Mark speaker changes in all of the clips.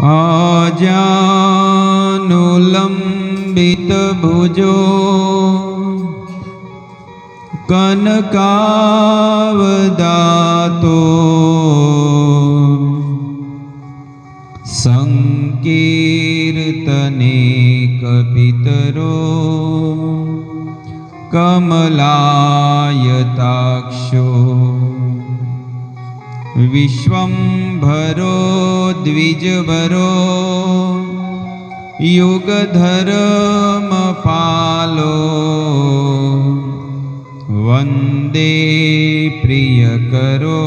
Speaker 1: આજાનુલંબિત ભુજો કનકાવદાતો સંકીર્તને કપિતરો કમલાયતાક્ષો विश्वम्भरो द्विजवरो युगधर्मपालो। वन्दे प्रियकरो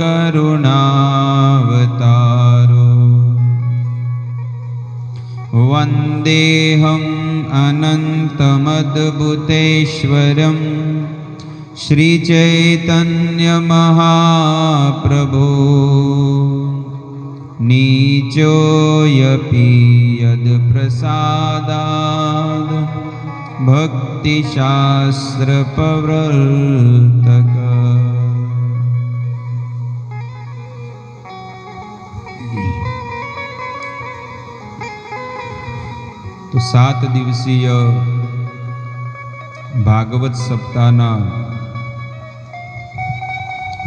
Speaker 1: करुणावतारो। वन्देऽहम् अनन्तमद्भुतेश्वरम् श्रीचैतन्यमहाप्रभो नीचोऽयपि यद्प्रसादाद् भक्तिशास्त्रप्रवर्तक તો સાત દિવસીય ભાગવત સપ્તાહના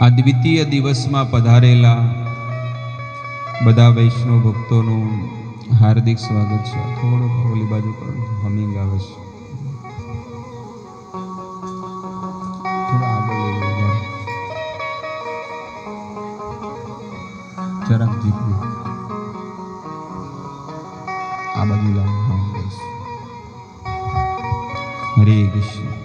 Speaker 1: આ દ્વિતીય દિવસમાં પધારેલા બધા વૈષ્ણવ ભક્તોનું હાર્દિક સ્વાગત છે. થોડુંક ઓલી બાજુ પર હમિંગ આવે છે. જરાક જીતવું આ બાજુ લાવો. હરે કૃષ્ણ.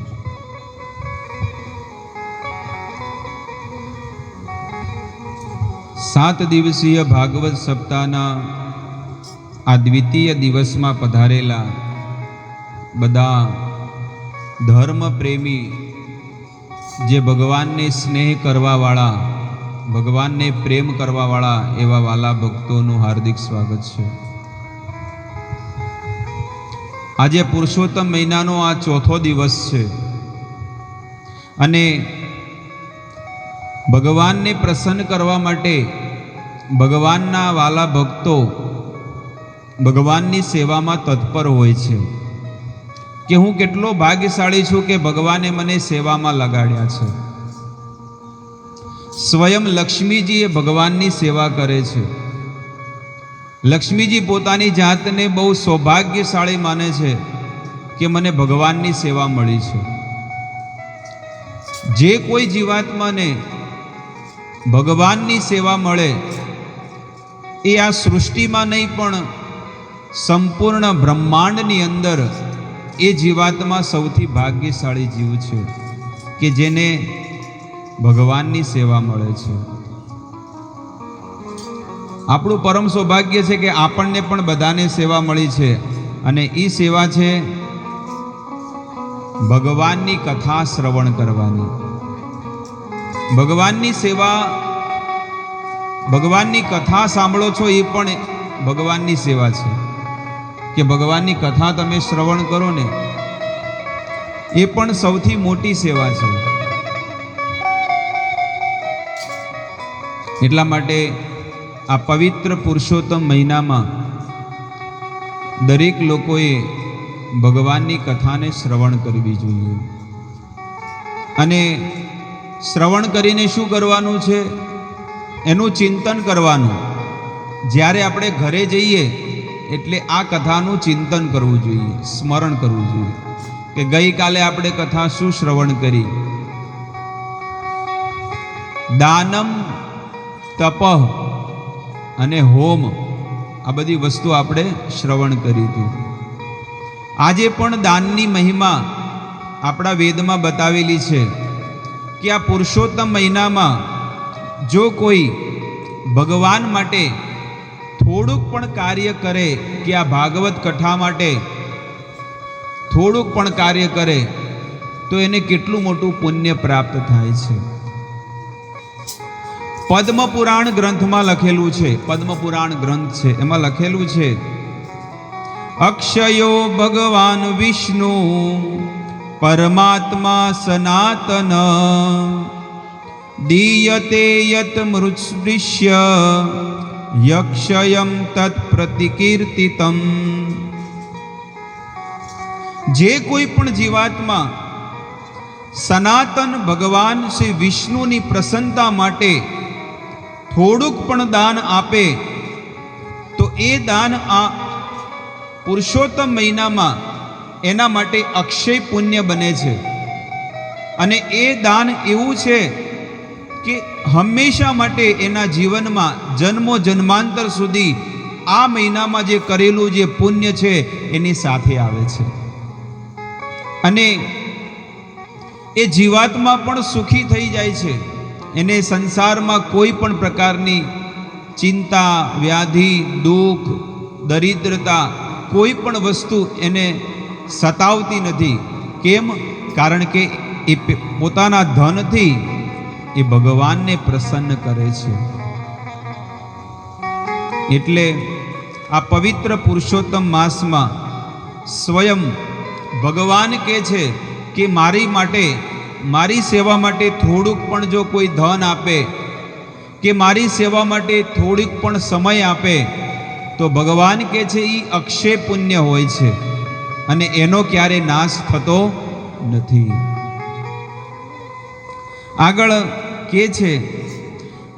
Speaker 1: સાત દિવસીય ભાગવત સપ્તાહના આ દ્વિતીય દિવસમાં પધારેલા બધા ધર્મ પ્રેમી જે ભગવાનને સ્નેહ કરવાવાળા, ભગવાનને પ્રેમ કરવાવાળા એવા વાલા ભક્તોનું હાર્દિક સ્વાગત છે. આજે પુરુષોત્તમ મહિનાનો આ ચોથો દિવસ છે અને ભગવાનને પ્રસન્ન કરવા માટે ભગવાનના વાલા ભક્તો ભગવાનની સેવામાં તત્પર હોય છે કે હું કેટલો ભાગ્યશાળી છું કે ભગવાને મને સેવામાં લગાડ્યા છે. સ્વયં લક્ષ્મીજી એ ભગવાનની સેવા કરે છે. લક્ષ્મીજી પોતાની જાતને બહુ સૌભાગ્યશાળી માને છે કે મને ભગવાનની સેવા મળી છે. જે કોઈ જીવાત્માને ભગવાનની સેવા મળે એ આ સૃષ્ટિમાં નહીં, પણ સંપૂર્ણ બ્રહ્માંડની અંદર એ જીવાત્મા સૌથી ભાગ્યશાળી જીવ છે કે જેને ભગવાનની સેવા મળે છે. આપણું પરમ સૌભાગ્ય છે કે આપણને પણ બધાને સેવા મળી છે અને એ સેવા છે ભગવાનની કથા શ્રવણ કરવાની. ભગવાનની સેવા ભગવાનની કથા સાંભળો છો એ પણ ભગવાનની સેવા છે. કે ભગવાનની કથા તમે શ્રવણ કરો ને, એ પણ સૌથી મોટી સેવા છે. એટલા માટે આ પવિત્ર પુરુષોત્તમ મહિનામાં દરેક લોકોએ ભગવાનની કથાને શ્રવણ કરવી જોઈએ. અને શ્રવણ કરીને શું કરવાનું છે? એનું ચિંતન કરવાનું. જ્યારે આપણે ઘરે જઈએ, એટલે આ કથાનું ચિંતન કરવું જોઈએ, સ્મરણ કરવું જોઈએ. કે ગઈકાલે આપણે કથા શું શ્રવણ કરી? દાનમ તપહ અને હોમ, આ બધી વસ્તુ આપણે શ્રવણ કરી હતી. આજે પણ દાનની મહિમા આપણા વેદમાં બતાવેલી છે કે આ પુરુષોત્તમ મહિનામાં જો કોઈ ભગવાન માટે થોડુંક પણ કાર્ય કરે કે આ ભાગવત કથા માટે થોડુંક પણ કાર્ય કરે, તો એને કેટલું મોટું પુણ્ય પ્રાપ્ત થાય છે. પદ્મપુરાણ ગ્રંથમાં લખેલું છે, પદ્મપુરાણ ગ્રંથ છે, એમાં લખેલું છે, અક્ષયો ભગવાન વિષ્ણુ, પરમાત્મા સનાતન દીયતે યત મૃત્સૃષ્ય યક્ષયમ તત્પ્રતિકીર્તિતમ જે કોઈ પણ જીવાત્મા સનાતન ભગવાન શ્રી વિષ્ણુની પ્રસન્નતા માટે થોડુંક પણ દાન આપે તો એ દાન આ પુરુષોત્તમ મહિનામાં એના માટે અક્ષય પુણ્ય બને છે અને એ દાન એવું છે કે હંમેશા માટે એના જીવનમાં જન્મો જન્માંતર સુધી આ મહિનામાં જે કરેલું જે પુણ્ય છે, એની સાથે આવે છે. અને એ જીવાત્મા પણ સુખી થઈ જાય છે. એને સંસારમાં કોઈ પણ પ્રકારની ચિંતા, વ્યાધિ, દુઃખ, દરિદ્રતા, કોઈ પણ વસ્તુ એને સતાવતી નથી. કેમ? કારણ કે એ પોતાના ધનથી એ ભગવાનને પ્રસન્ન કરે છે. એટલે આ પવિત્ર પુરુષોત્તમ માસમાં સ્વયં ભગવાન કહે છે કે મારી માટે, મારી સેવા માટે થોડુંક પણ જો કોઈ ધન આપે, કે મારી સેવા માટે થોડીક પણ સમય આપે, તો ભગવાન કહે છે એ અક્ષય પુણ્ય હોય છે અને એનો ક્યારે નાશ થતો નથી. આગળ કે છે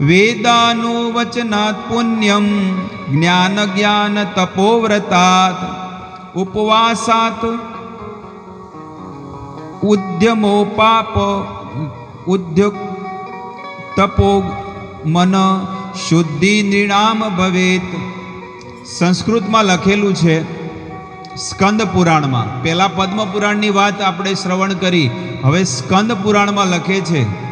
Speaker 1: વેદાનુવચનાત પુણ્યમ જ્ઞાન જ્ઞાન તપોવ્રતાત ઉપવાસાત ઉદ્યમોપાપ ઉદ્યોગ તપો મન શુદ્ધિ નિણામ ભવેત. સંસ્કૃતમાં લખેલું છે, સ્કંદ પુરાણમાં. પહેલાં પદ્મ પુરાણની વાત આપણે શ્રવણ કરી, હવે સ્કંદ પુરાણમાં લખે છે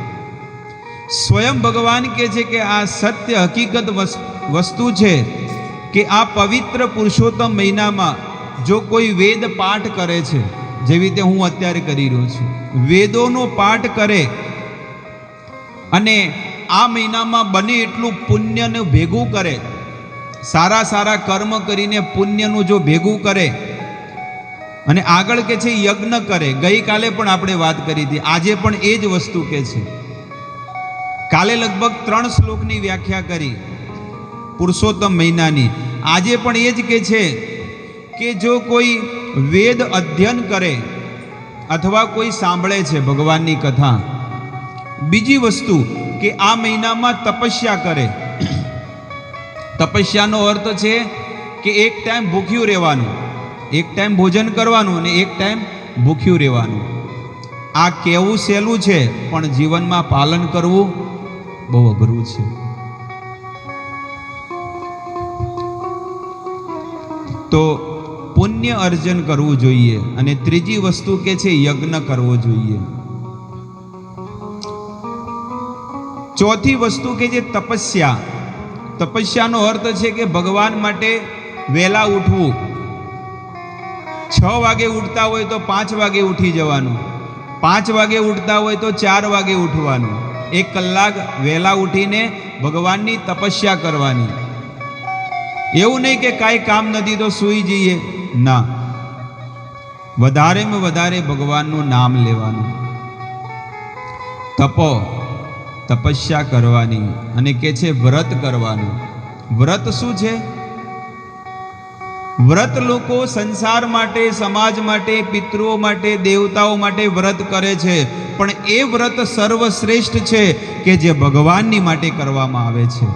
Speaker 1: સ્વયં ભગવાન કહે છે કે આ સત્ય હકીકત વસ- વસ્તુ છે કે આ પવિત્ર પુરુષોત્તમ મહિનામાં જો કોઈ વેદ પાઠ કરે છે, જેવી રીતે હું અત્યારે કરી રહ્યો છું. વેદોનો પાઠ કરે અને આ મહિનામાં બને એટલું પુણ્યને ભેગું કરે, સારા સારા કર્મ કરીને પુણ્યનું જો ભેગું કરે, અને આગળ કે છે યજ્ઞ કરે, ગઈકાલે પણ આપણે વાત કરી હતી, આજે પણ એ જ વસ્તુ કે છે. કાલે લગભગ ત્રણ શ્લોકની વ્યાખ્યા કરી. પુરુષોત્તમ મહિનાની. આજે પણ એ જ કે છે કે જો કોઈ વેદ અધ્યયન કરે અથવા કોઈ સાંભળે છે ભગવાનની કથા, બીજી વસ્તુ કે આ મહિનામાં તપસ્યા કરે. તપસ્યાનો અર્થ છે કે એક ટાઈમ ભૂખ્યું રહેવાનું, એક ટાઈમ ભોજન કરવાનું અને એક ટાઈમ ભૂખ્યું રહેવાનું. આ કેવું સહેલું છે, પણ જીવનમાં પાલન કરવું બહુ અઘરું છે તો પુણ્ય અર્જન કરવું જોઈએ અને ત્રીજી વસ્તુ કે છે યજ્ઞ કરવો જોઈએ. ચોથી વસ્તુ કે જે તપસ્યા. તપસ્યાનો અર્થ છે કે ભગવાન માટે વહેલા ઉઠવું. છ વાગે ઉઠતા હોય તો પાંચ વાગે ઉઠી જવાનું. પાંચ વાગે ઉઠતા હોય તો ચાર વાગે ઉઠવાનું. એક કલાક વહેલા ઉઠીને ભગવાનની તપસ્યા કરવાની. એવું નહીં કે કાંઈ કામ નથી તો સૂઈ જઈએ. ના. વધારેમાં વધારે ભગવાનનું નામ લેવાનું. તપો, તપસ્યા કરવાની અને કે છે વ્રત કરવાનું. વ્રત શું છે? વ્રત લોકો સંસાર માટે, સમાજ માટે, પિતૃઓ માટે, દેવતાઓ માટે વ્રત કરે છે. પણ એ વ્રત સર્વશ્રેષ્ઠ છે કે જે ભગવાનની માટે કરવામાં આવે છે.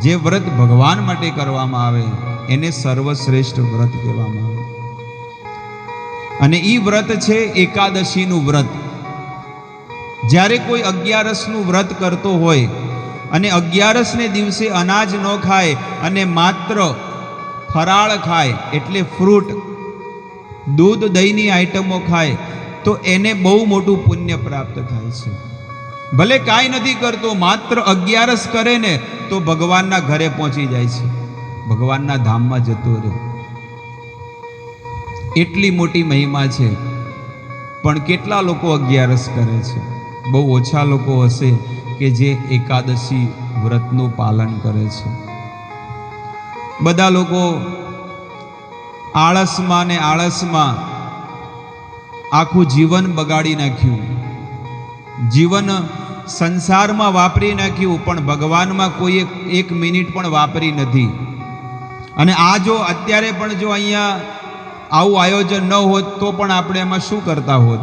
Speaker 1: જે વ્રત ભગવાન માટે કરવામાં આવે, એને સર્વશ્રેષ્ઠ વ્રત કહેવામાં આવે. અને એ વ્રત છે એકાદશીનું વ્રત. જ્યારે કોઈ અગિયારસનું વ્રત કરતો હોય અને અગિયારસને દિવસે અનાજ ન ખાય અને માત્ર ફરાળ ખાય એટલે ફ્રૂટ, દૂધ દહીંની આઈટમો ખાય તો એને બહુ મોટું પુણ્ય પ્રાપ્ત થાય છે. ભલે કાંઈ નથી કરતો, માત્ર અગિયારસ કરે ને, તો ભગવાનના ઘરે પહોંચી જાય છે. ભગવાનના ધામમાં જતો રહે એટલી મોટી મહિમા છે. પણ કેટલા લોકો અગિયારસ કરે છે? બહુ ઓછા લોકો હશે કે જે એકાદશી વ્રતનું પાલન કરે છે. બધા લોકો આળસમાં ને આળસમાં આખું જીવન બગાડી નાખ્યું. જીવન સંસારમાં વાપરી નાખ્યું, પણ ભગવાનમાં કોઈ એક એક મિનિટ પણ વાપરી નથી. અને આ જો અત્યારે પણ જો અહીંયા આવું આયોજન ન હોત, તો પણ આપણે એમાં શું કરતા હોત?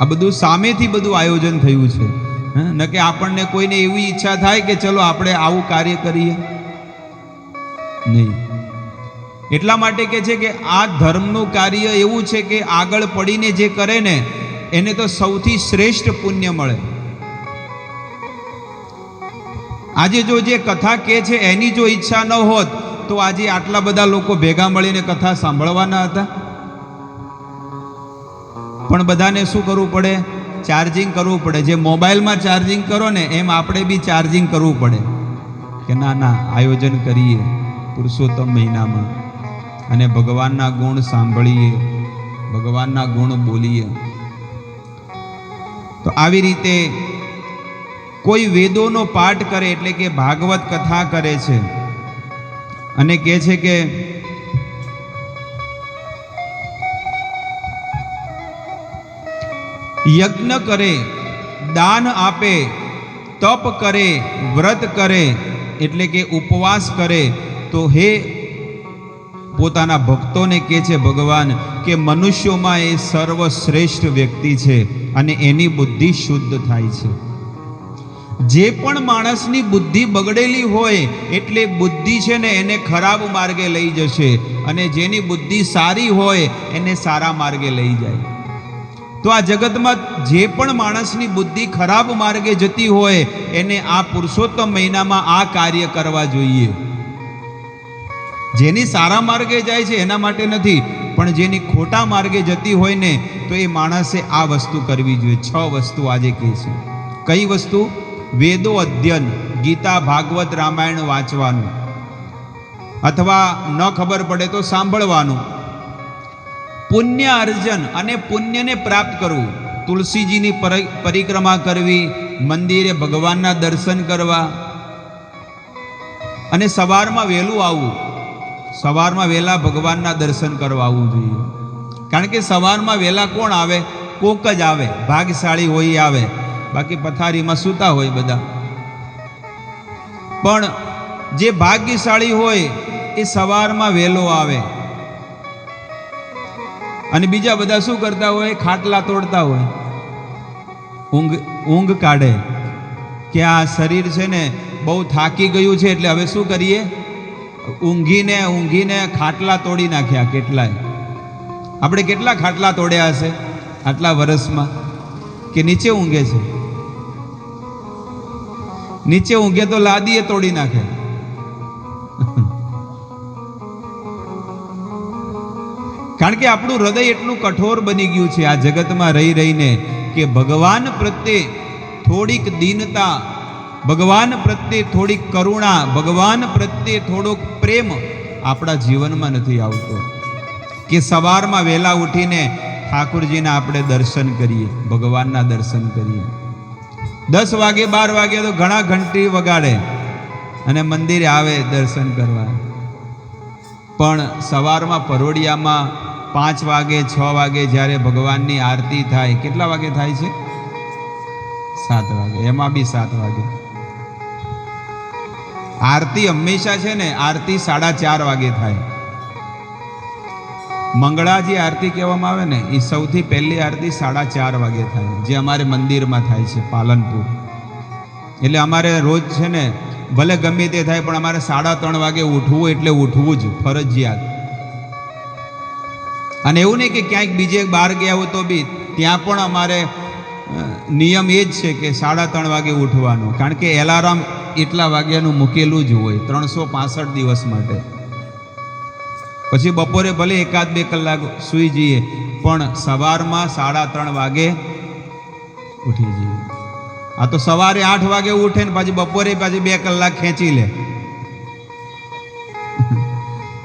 Speaker 1: આ બધું સામેથી બધું આયોજન થયું છે? ન કે આપણને કોઈને એવી ઈચ્છા થાય કે ચલો આપણે આવું કાર્ય કરીએ. નહીં. એટલા માટે કે છે કે આ ધર્મનું કાર્ય એવું છે કે આગળ પડીને જે કરે ને, એને તો સૌથી શ્રેષ્ઠ પુણ્ય મળે. આજે જો જે કથા કે છે એની જો ઈચ્છા ન હોત, તો આજે આટલા બધા લોકો ભેગા મળીને કથા સાંભળવાના હતા. પણ બધાને શું કરવું પડે? ચાર્જિંગ કરવું પડે. જે મોબાઈલમાં ચાર્જિંગ કરો ને, એમ આપણે બી ચાર્જિંગ કરવું પડે. કે ના ના, આયોજન કરીએ પુરુષોત્તમ મહિનામાં. અને ભગવાનના ગુણ સાંભળીએ, ભગવાનના ગુણ બોલીએ. તો આવી રીતે કોઈ વેદોનો પાઠ કરે એટલે કે ભાગવત કથા કરે છે અને કહે છે કે યજ્ઞ કરે, દાન આપે, તપ કરે, વ્રત કરે, એટલે કે ઉપવાસ કરે, તો હે પોતાના ભક્તોને કહે છે, ભગવાન, કે મનુષ્યોમાં એ સર્વશ્રેષ્ઠ વ્યક્તિ છે અને એની બુદ્ધિ શુદ્ધ થાય છે. જે પણ માણસની બુદ્ધિ બગડેલી હોય, એટલે બુદ્ધિ છે ને એને ખરાબ માર્ગે લઈ જશે અને જેની બુદ્ધિ સારી હોય, એને સારા માર્ગે લઈ જાય. તો આ જગતમાં જે પણ માણસની બુદ્ધિ ખરાબ માર્ગે જતી હોય, એને આ પુરુષોત્તમ મહિનામાં આ કાર્ય કરવા જોઈએ. જેની સારા માર્ગે જાય છે એના માટે નથી, પણ જેની ખોટા માર્ગે જતી હોય ને, તો એ માણસે આ વસ્તુ કરવી જોઈએ. છ વસ્તુ આજે કહે છે કઈ વસ્તુ? વેદો અધ્યયન, ગીતા ભાગવત રામાયણ વાંચવાનું. અથવા ન ખબર પડે તો સાંભળવાનું. પુણ્ય અર્જન અને પુણ્યને પ્રાપ્ત કરવું. તુલસીજીની પર- પરિક્રમા કરવી, મંદિરે ભગવાનના દર્શન કરવા અને સવારમાં વહેલું આવવું. સવારમાં વહેલા ભગવાનના દર્શન કરવા આવવું જોઈએ. કારણ કે સવારમાં વહેલા કોણ આવે? કોક જ આવે. ભાગશાળી હોય આવે. બાકી પથારીમાં સૂતા હોય બધા. પણ જે ભાગ્યશાળી હોય એ સવારમાં વહેલો આવે. અને બીજા બધા શું કરતા હોય? ખાટલા તોડતા હોય. ઊંઘ ઊંઘ કાઢે. કે આ શરીર છે ને બહુ થાકી ગયું છે એટલે હવે શું કરીએ? ઊંઘીને ઊંઘીને ખાટલા તોડી નાખ્યા કેટલાય. આપણે કેટલા ખાટલા તોડ્યા હશે આટલા વર્ષમાં કે નીચે ઊંઘે છે? નીચે ઊંઘે તો લાદીએ તોડી નાખે. કારણ કે આપણું હૃદય એટલું કઠોર બની ગયું છે આ જગતમાં રહી રહીને કે ભગવાન પ્રત્યે થોડીક દીનતા ભગવાન પ્રત્યે થોડી કરુણા, ભગવાન પ્રત્યે થોડોક પ્રેમ આપણા જીવનમાં નથી આવતો. કે સવારમાં વહેલા ઉઠીને ઠાકુરજીના આપણે દર્શન કરીએ, ભગવાનના દર્શન કરીએ. દસ વાગે, બાર વાગે તો ઘણા ઘંટી વગાડે અને મંદિરે આવે દર્શન કરવા. પણ સવારમાં પરોડિયામાં પાંચ વાગે, છ વાગે જ્યારે ભગવાનની આરતી થાય, કેટલા વાગે થાય છે? સાત વાગે. એમાં બી સાત વાગે. આરતી હંમેશા છે ને આરતી સાડા ચાર વાગે થાય. મંગળા જે આરતી કહેવામાં આવે ને, એ સૌથી પહેલી આરતી સાડા ચાર વાગે થાય, જે અમારે મંદિરમાં થાય છે, પાલનપુર. એટલે અમારે રોજ છે ને, ભલે ગમે તે થાય, પણ અમારે સાડા ત્રણ વાગે ઉઠવું એટલે ઉઠવું જ, ફરજિયાત. અને એવું નહીં કે ક્યાંક બીજે બહાર ગયા હોય તો બી, ત્યાં પણ અમારે નિયમ એ જ છે કે સાડા ત્રણ વાગે ઉઠવાનું. કારણ કે એલાર્મ એટલા વાગ્યાનું મૂકેલું જ હોય, ત્રણસો પાસઠ દિવસ માટે. પછી બપોરે ભલે એકાદ બે કલાક સૂઈ જઈએ, પણ સવારમાં સાડા ત્રણ વાગે ઉઠી જઈએ. આ તો સવારે આઠ વાગે ઉઠે ને પછી બપોરે પાછી બે કલાક ખેંચી લે.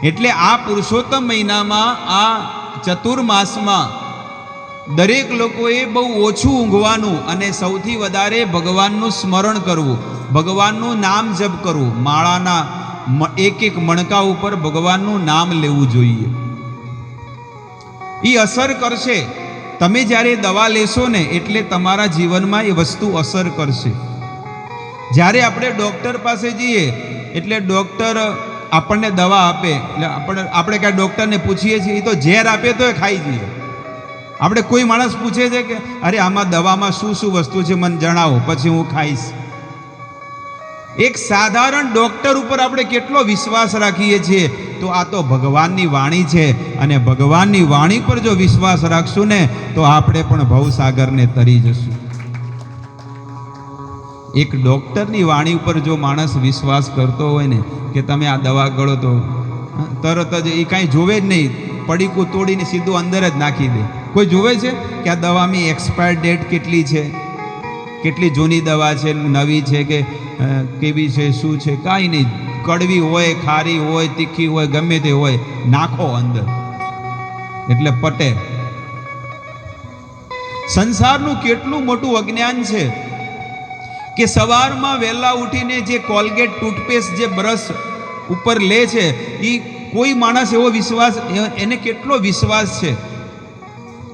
Speaker 1: એટલે આ પુરુષોત્તમ મહિનામાં, આ ચતુર્માસમાં દરેક લોકોએ બહુ ઓછું ઊંઘવાનું અને સૌથી વધારે ભગવાનનું સ્મરણ કરવું. ભગવાનનું નામ જપ કરવું. માળાના એક એક મણકા ઉપર ભગવાનનું નામ લેવું જોઈએ. એ અસર કરશે. તમે જ્યારે દવા લેશો ને એટલે તમારા જીવનમાં એ વસ્તુ અસર કરશે. જ્યારે આપણે ડૉક્ટર પાસે જઈએ, એટલે ડૉક્ટર આપણને દવા આપે. એટલે આપણે આપણે કાંઈ ડૉક્ટરને પૂછીએ છીએ એ તો ઝેર આપે તો એ ખાઈ જઈએ. આપણે કોઈ માણસ પૂછે છે કે, અરે, આમાં દવામાં શું શું વસ્તુ છે? મને જણાવો, પછી હું ખાઈશ. એક સાધારણ ડૉક્ટર ઉપર આપણે કેટલો વિશ્વાસ રાખીએ છીએ? તો આ તો ભગવાનની વાણી છે. અને ભગવાનની વાણી પર જો વિશ્વાસ રાખશું ને, તો આપણે પણ ભવસાગરને તરી જશું. એક ડૉક્ટરની વાણી ઉપર જો માણસ વિશ્વાસ કરતો હોય ને, કે તમે આ દવા ગળો તો તરત જ એ કાંઈ જોવે જ નહીં. પડીકું તોડીને સીધું અંદર જ નાખી દે. કોઈ જુએ છે કે આ દવાની એક્સપાયર ડેટ કેટલી છે? કેટલી જૂની દવા છે, નવી છે કે કેવી છે, શું છે? કાંઈ નહીં. કડવી હોય, ખારી હોય, તીખી હોય, ગમે તે હોય, નાખો અંદર. એટલે પટે. સંસારનું કેટલું મોટું અજ્ઞાન છે કે સવારમાં વહેલા ઉઠીને જે કોલગેટ ટૂથપેસ્ટ, જે બ્રશ ઉપર લે છે એ કોઈ માણસ એવો વિશ્વાસ એને કેટલો વિશ્વાસ છે?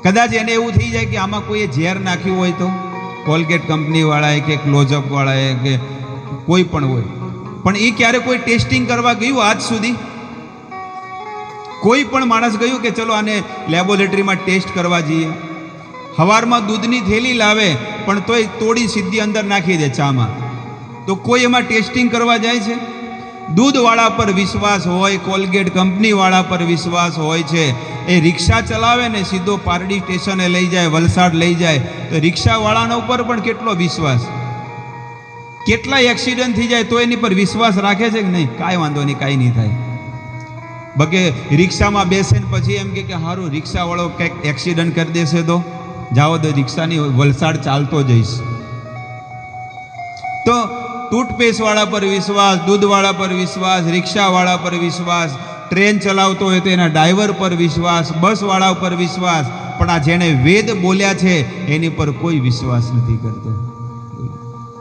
Speaker 1: કદાચ એને એવું થઈ જાય કે આમાં કોઈએ ઝેર નાખ્યું હોય તો? કોલગેટ કંપનીવાળાએ કે ક્લોઝઅપવાળાએ કે કોઈ પણ હોય. પણ એ ક્યારે કોઈ ટેસ્ટિંગ કરવા ગયું આજ સુધી? કોઈ પણ માણસ ગયું કે ચલો આને લેબોરેટરીમાં ટેસ્ટ કરવા જઈએ. હવારમાં દૂધની થેલી લાવે, પણ તોય તોડી સીધી અંદર નાખી દે ચામાં. તો કોઈ એમાં ટેસ્ટિંગ કરવા જાય છે? દૂધવાળા પર વિશ્વાસ હોય, કોલગેટ કંપનીવાળા પર વિશ્વાસ હોય છે, એ રિક્ષા ચલાવે ને સીધો પારડી સ્ટેશને લઈ જાય, વલસાડ લઈ જાય, તો રિક્ષાવાળાના ઉપર પણ કેટલો વિશ્વાસ? કેટલા એક્સિડન્ટ થઈ જાય તો એની પર વિશ્વાસ રાખે છે કે નહીં? કાંઈ વાંધો નહીં, કાંઈ નહીં થાય. બકે રિક્ષામાં બેસે ને પછી એમ કે સારું રિક્ષાવાળો કંઈક એક્સિડન્ટ કરી દેશે તો? જાઓ તો રિક્ષાની વલસાડ ચાલતો જઈશ. તો ટૂથપેસ્ટવાળા પર વિશ્વાસ, દૂધવાળા પર વિશ્વાસ, રિક્ષાવાળા પર વિશ્વાસ, ટ્રેન ચલાવતો હોય તો એના ડ્રાઈવર પર વિશ્વાસ, બસવાળા ઉપર વિશ્વાસ. પણ આ જેણે વેદ બોલ્યા છે, એની પર કોઈ વિશ્વાસ નથી કરતો.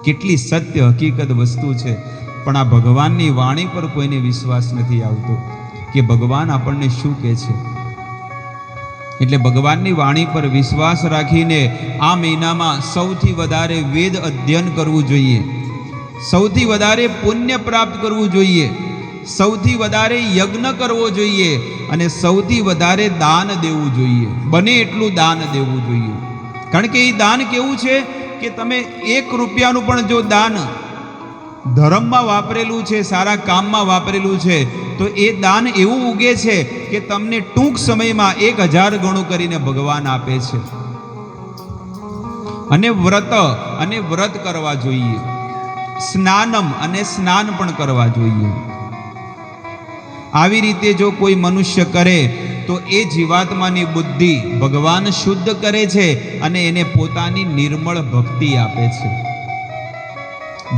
Speaker 1: કેટલી સત્ય હકીકત વસ્તુ છે. પણ આ ભગવાનની વાણી પર કોઈને વિશ્વાસ નથી આવતો કે ભગવાન આપણને શું કહે છે. એટલે ભગવાનની વાણી પર વિશ્વાસ રાખીને આ મહિનામાં સૌથી વધારે વેદ અધ્યયન કરવું જોઈએ. સૌથી વધારે પુણ્ય પ્રાપ્ત કરવું જોઈએ. સૌથી વધારે યજ્ઞ કરવો જોઈએ અને સૌથી વધારે દાન દેવું જોઈએ. બને એટલું દાન દેવું જોઈએ. કારણ કે એ દાન કેવું છે કે તમે એક રૂપિયાનું પણ જો દાન ધર્મમાં વાપરેલું છે, સારા કામમાં વાપરેલું છે, તો એ દાન એવું ઉગે છે કે તમને ટૂંક સમયમાં એક હજાર ગણું કરીને ભગવાન આપે છે. અને વ્રત અને વ્રત કરવા જોઈએ. સ્નાનમ અને સ્નાન પણ કરવા જોઈએ. આવી રીતે જો કોઈ મનુષ્ય કરે, તો એ જીવાત્માની બુદ્ધિ ભગવાન શુદ્ધ કરે છે અને એને પોતાની નિર્મળ ભક્તિ આપે છે.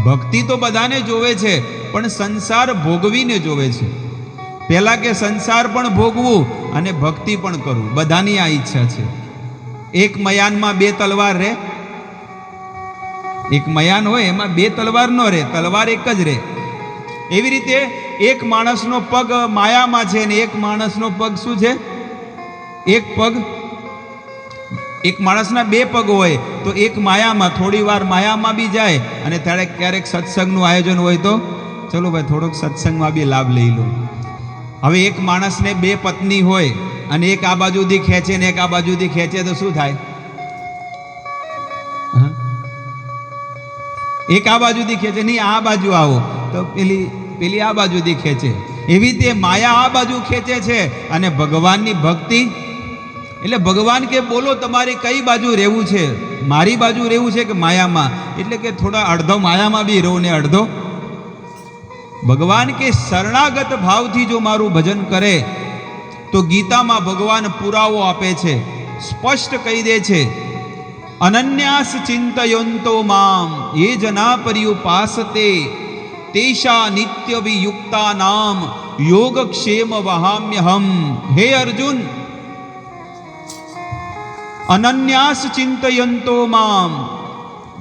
Speaker 1: ભક્તિ તો બધાને જોવે છે, પણ સંસાર ભોગવીને જોવે છે. પહેલાં કે સંસાર પણ ભોગવું અને ભક્તિ પણ કરવું, બધાની આ ઈચ્છા છે. એક મયાનમાં બે તલવાર રહે એક મયાન હોય, એમાં બે તલવાર ન રહે, તલવાર એક જ રહે. એવી રીતે એક માણસનો પગ માયામાં છે ને એક માણસનો પગ શું છે? એક પગ, એક માણસના બે પગ હોય, તો એક માયામાં, થોડી વાર માયામાં બી જાય અને ત્યારે ક્યારેક સત્સંગનું આયોજન હોય તો, ચલો ભાઈ, થોડોક સત્સંગમાં બી લાભ લઈ લો. હવે એક માણસને બે પત્ની હોય અને એક આ બાજુથી ખેંચે ને એક આ બાજુથી ખેંચે, તો શું થાય? એક આ બાજુથી ખેંચે નહીં, આ બાજુ આવો. તો પેલી પેલી આ બાજુથી ખેંચે એવી રીતે માયા આ બાજુ ખેંચે છે અને ભગવાનની ભક્તિ, એટલે ભગવાન કે બોલો તમારે કઈ બાજુ રહેવું છે? મારી બાજુ રહેવું છે કે માયામાં? એટલે કે થોડા અડધો માયામાં બી રહો ને અડધો. ભગવાન કે શરણાગત ભાવથી જો મારું ભજન કરે, તો ગીતામાં ભગવાન પુરાવો આપે છે, સ્પષ્ટ કહી દે છે. અનન્યાસ ચિંતયંતો મામ એ જના પર્યુપાસતે તેષા નિત્ય વિયુક્તા નામ યોગક્ષેમ વહામ્યહમ હે અર્જુન अनन्यास चिंतयंतो माम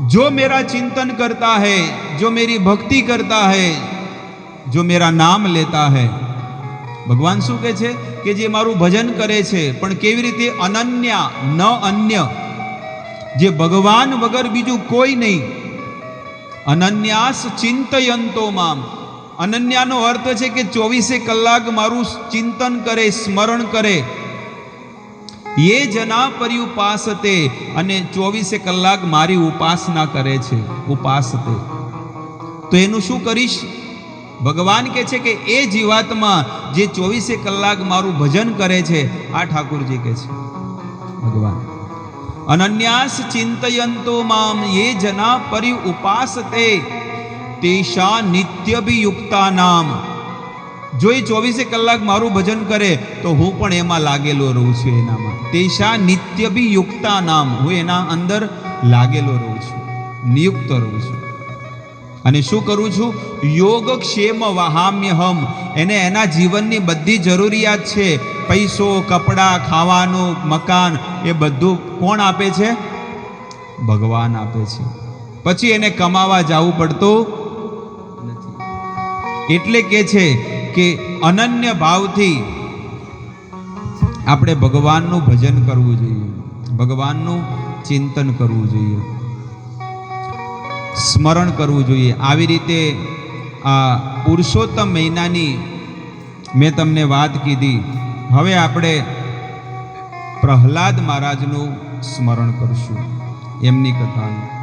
Speaker 1: जो मेरा चिंतन करता है जो मेरी भक्ति करता है जो मेरा नाम लेता है ભગવાન શું કહે છે કે જે મારું ભજન કરે છે પણ કેવી રીતે અનન્યા ન અન્ય જે ભગવાન વગર બીજું કોઈ નહીં. અનન્યાસ ચિંતયંતો મામ. અનન્યાનો અર્થ છે કે ચોવીસે કલાક મારું ચિંતન કરે, સ્મરણ કરે. એ જના પર્યુપાસતે અને ચોવીસે કલાક મારી ઉપાસના કરે છે, ઉપાસતે. તો એનું શું કરીશ? ભગવાન કહે છે કે એ જીવાત્મા જે ચોવીસે કલાક મારું ભજન કરે છે, આ ઠાકુરજી કહે છે. ભગવાન. અનન્યાસ ચિંતયંતો મામ યે જના પરિ ઉપાસતે. તેષા નિત્યભિયુક્તા નામ જો એ ચોવીસે કલાક મારું ભજન કરે, તો હું પણ એમાં લાગેલો રહું છું એનામાં. તેષા નિત્યભિયુક્તા નામ હું એના અંદર લાગેલો રહું છું. નિયુક્ત રહું છું. અને શું કરું છું? યોગ ક્ષેમ વહામ્યહમ. એને એના જીવનની બધી જરૂરિયાત છે. પૈસો, કપડાં, ખાવાનું, મકાન, એ બધું કોણ આપે છે? ભગવાન આપે છે. પછી એને કમાવા જવું પડતું નથી. એટલે કે છે કે અનન્ય ભાવથી આપણે ભગવાનનું ભજન કરવું જોઈએ. ભગવાનનું ચિંતન કરવું જોઈએ. સ્મરણ કરવું જોઈએ. આવી રીતે આ પુરુષોત્તમ મહિનાની મેં તમને વાત કીધી. હવે આપણે પ્રહલાદ મહારાજનું સ્મરણ કરશું. એમની કથાનું.